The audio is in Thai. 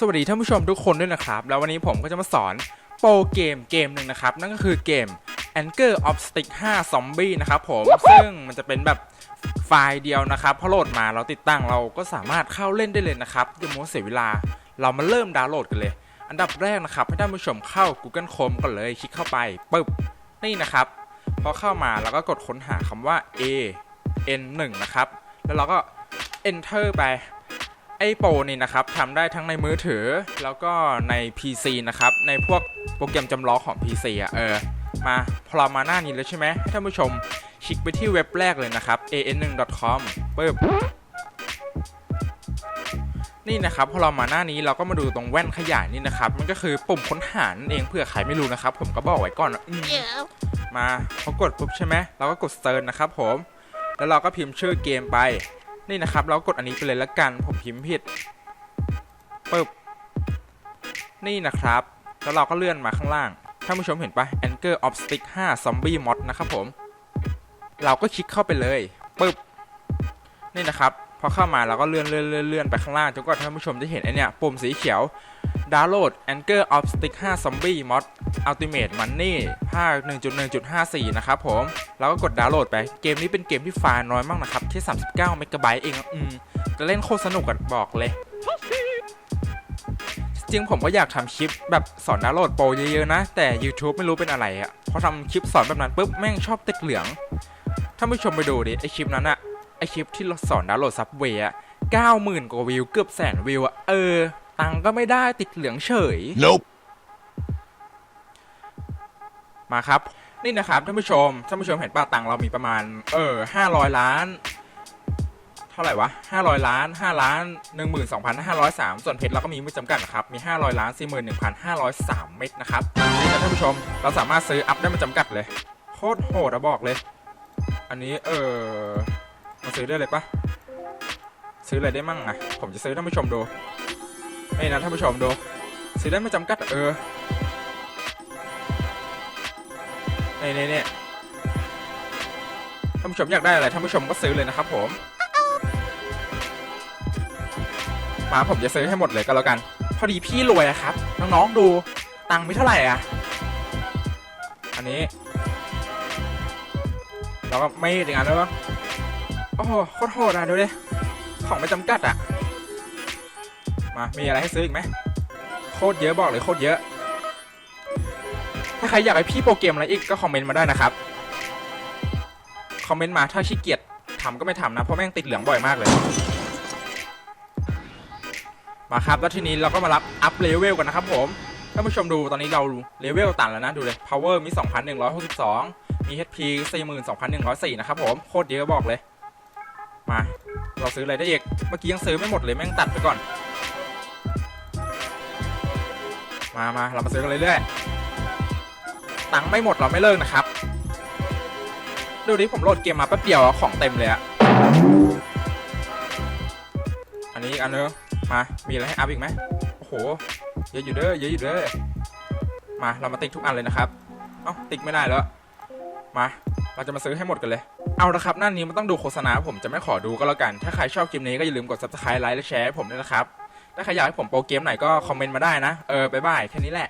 สวัสดีท่านผู้ชมทุกคนด้วยนะครับ แล้ววันนี้ผมก็จะมาสอนโปรเกมเกมหนึ่งนะครับ นั่นก็คือเกม Anchor of Stick 5 Zombie นะครับผม ซึ่งมันจะเป็นแบบไฟล์เดียวนะครับพอโหลดมาเราติดตั้งเราก็สามารถเข้าเล่นได้เลยนะครับอย่ามัวเสียเวลา เรามาเริ่มดาวน์โหลดกันเลย อันดับแรกนะครับให้ท่านผู้ชมเข้า Google Chrome ก่อนเลยคลิกเข้าไปปึ๊บนี่นะครับพอเข้ามาเราก็กดค้นหาคำว่า A N 1นะครับแล้วเราก็ Enter ไป ไอ้โปรนี่นะครับทำได้ทั้งในมือถือแล้วก็ใน PC นะครับ ในพวกโปรแกรมจำลองของ PC อะเออ มาพอเรามาหน้านี้แล้วใช่ไหมให้ท่านผู้ชมคลิกไปที่เว็บแรกเลยนะครับ an1.com ปึ๊บนี่นะครับพอเรามาหน้านี้เราก็มาดูตรงแว่นขยายนี่นะครับ มันก็คือปุ่มค้นหานั่นเองเผื่อใครไม่รู้นะครับ ผมก็บอกไว้ก่อนนะอืม Yeah. มาพอกดปุ๊บใช่ไหมเราก็กดเซิร์ชนะครับผม แล้วเราก็พิมพ์ชื่อเกมไป นี่นะครับ เรากดอันนี้ไปเลยละกัน ผมพิมพ์ผิดปึ๊บนี่นะครับ แล้วเราก็เลื่อนมาข้างล่าง ท่านผู้ชมเห็นปะ Anchor of Stick 5 Zombie Mod นะครับผม เราก็คลิกเข้าไปเลยปึ๊บนี่นะครับ อเข้ามาเราก็เลื่อนเลื่อนเลื่อนเลื่อนไปข้างล่างจนกว่าท่านผู้ชมจะเห็นไอเนี่ยปุ่มสีเขียวดาวน์โหลด Anchor of Stick 5 Zombie Mod Ultimate Money ภาค 1.1.54 นะครับผม แล้วก็กดดาวน์โหลดไป เกมนี้เป็นเกมที่ไฟล์น้อยมากนะครับ แค่ 39 เมกะไบต์เอง อืม จะเล่นโคตรสนุกอะบอกเลย จริงผมก็อยากทำคลิปแบบสอนดาวน์โหลดโปรเยอะๆนะ แต่ YouTube ไม่รู้เป็นอะไรอะพอทำคลิปสอนแบบนั้นปุ๊บ แม่งชอบติดเหลืองท่านผู้ชมไปดูดิ ไอคลิปนั้นอะ ไอคลิปที่เราสอนดาวน์โหลดซับเวย์อะ90,000กว่าวิวเกือบแสนวิวอะเออ ตังค์ก็ไม่ได้ติดเหลืองเฉย Nope. มาครับ นี่นะครับท่านผู้ชมท่านผู้ชมเห็นป่ะตังค์เรามีประมาณ เออห้าร้อยล้าน เท่าไหร่วะห้าร้อยล้านห้าล้านหนึ่งหมื่นสองพันห้าร้อยสามส่วนเพชรเราก็มีไม่จำกัดนะครับ มีห้าร้อยล้านสี่หมื่นหนึ่งพันห้าร้อยสามเม็ดนะครับนี่นะท่านผู้ชมเราสามารถซื้ออัพได้ไม่จำกัดเลย โคตรโหดอะบอกเลย อันนี้เออ มาซื้อได้เลยปะซื้ออะไรได้มั่งอะผมจะซื้อท่านผู้ชมดูนี่นะท่านผู้ชมดูซื้อได้ไม่จำกัดเออนี่นี่นี่ท่านผู้ชมอยากได้อะไรท่านผู้ชมก็ซื้อเลยนะครับผมมาผมจะซื้อให้หมดเลยก็แล้วกัน พอดีพี่รวยอะครับ น้องๆดูตังค์ไม่เท่าไหร่อะอันนี้ เราก็ไม่อย่างนั้นแล้วมั้ง โอ้โหโคตรโหดอะดูดิของไม่จำกัดอะ มา มีอะไรให้ซื้ออีกไหมโคตรเยอะบอกเลยโคตรเยอะ ถ้าใครอยากให้พี่โปรเกมอะไรอีกก็คอมเมนต์มาได้นะครับ คอมเมนต์มาถ้าขี้เกียจทำก็ไม่ทำนะ เพราะแม่งติดเหลืองบ่อยมากเลย มาครับ แล้วทีนี้เราก็มารับอัพเลเวลกันนะครับผมท่านผู้ชมดูตอนนี้เราเลเวลต่างแล้วนะ ดูเลย power มี 2,162 มี HP 42,104 นะครับผม โคตรเยอะบอกเลย มา เราซื้ออะไรได้อีก เมื่อกี้ยังซื้อไม่หมดเลยแม่งตัดไปก่อน มามาเรามาซื้อกันเรื่อยๆ ตังค์ไม่หมดเราไม่เลิกนะครับ ดูดิผมโหลดเกมมาแป๊บเดียวของเต็มเลยอะอันนี้อีกอันนึงมา มีอะไรให้อัพอีกไหมโอ้โห เยอะอยู่เด้อ เยอะอยู่เด้อ มา เรามาติ๊กทุกอันเลยนะครับ เอ้า ติ๊กไม่ได้แล้ว มา เราจะมาซื้อให้หมดกันเลย เอาละครับหน้านี้มันต้องดูโฆษณาผมจะไม่ขอดูก็แล้วกัน ถ้าใครชอบคลิปนี้ก็อย่าลืมกด subscribe ไลค์และแชร์ให้ผมด้วยนะครับ ถ้าใครอยากให้ผมโปรเกมไหนก็คอมเมนต์มาได้นะ เออบ๊ายบายแค่นี้แหละ